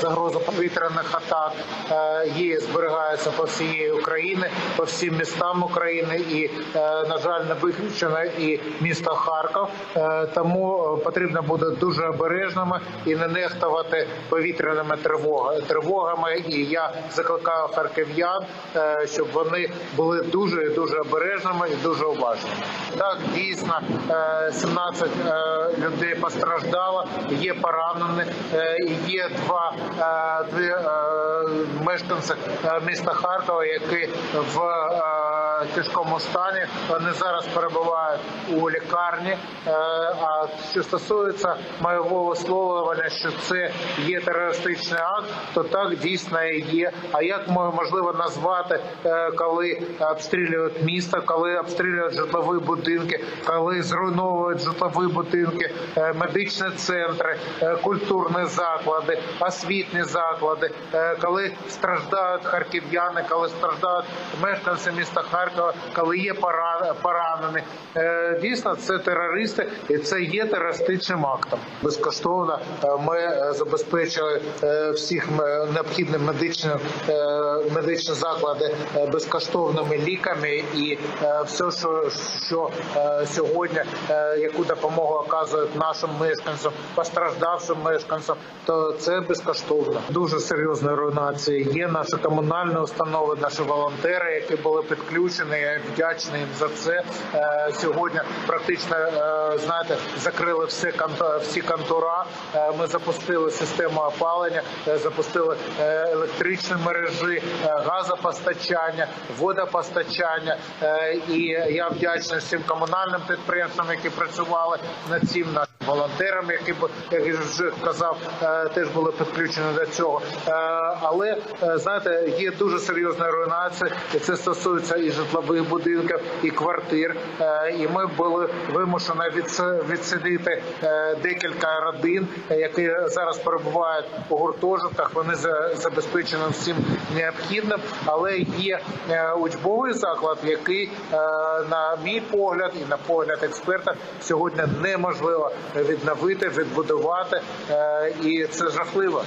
загроза повітряних атак е, є, зберігається по всієї України, по всім містам України, і е, на жаль, не виключено і місто Харків. Е, Тому е, потрібно бути дуже обережними і не нехтувати повітряними тривога- тривогами. І я закликаю харків'ян, е, щоб вони були дуже і дуже обережними і дуже уважними. Так дійсно е, 17 е, людей постраждало, є поранені, е, є два е, дві е, мешканці е, міста Харкова, які в е, тяжкому стані. Вони зараз перебувають у лікарні. Е, А що стосується моєго висловлювання, що це є терористичний акт, то так дійсно є. А як можливо назвати, е, коли обстрілюють місто, коли обстрілюють житлові будинки, коли зруйновують житлові будинки, е, медичні центри, культурні заклади, освітні заклади, коли страждають харків'яни, коли страждають мешканці міста Харкова, коли є пора- поранені. Дійсно, це терористи, і це є терористичним актом. Безкоштовно е, ми е, забезпечили е, всіх необхідним медичним медичні заклади безкоштовними ліками, і все, що, що сьогодні, яку допомогу оказують нашим мешканцям, постраждавшим мешканцям, то це безкоштовно. Дуже серйозна руйнація. Є наші комунальні установи, наші волонтери, які були підключені. Я вдячний їм за це. Сьогодні практично е, знаєте, закрили всі всі контура. Е, Ми запустили систему опалення, е, запустили електричні мережі, газопостачання, водопостачання. І я вдячний всім комунальним підприємствам, які працювали над цим нашим волонтерам, які як я вже казав, теж були підключені до цього. Але знаєте, є дуже серйозна руйнація, і це стосується і житлових будинків, і квартир. І ми були вимушені відс- відсидіти е, декілька родин, які зараз перебувають у гуртожитках. Вони за- забезпечені всім необхідним, але є е, учбовий заклад, який, е, на мій погляд і на погляд експерта, сьогодні неможливо відновити, відбудувати, і це жахливо.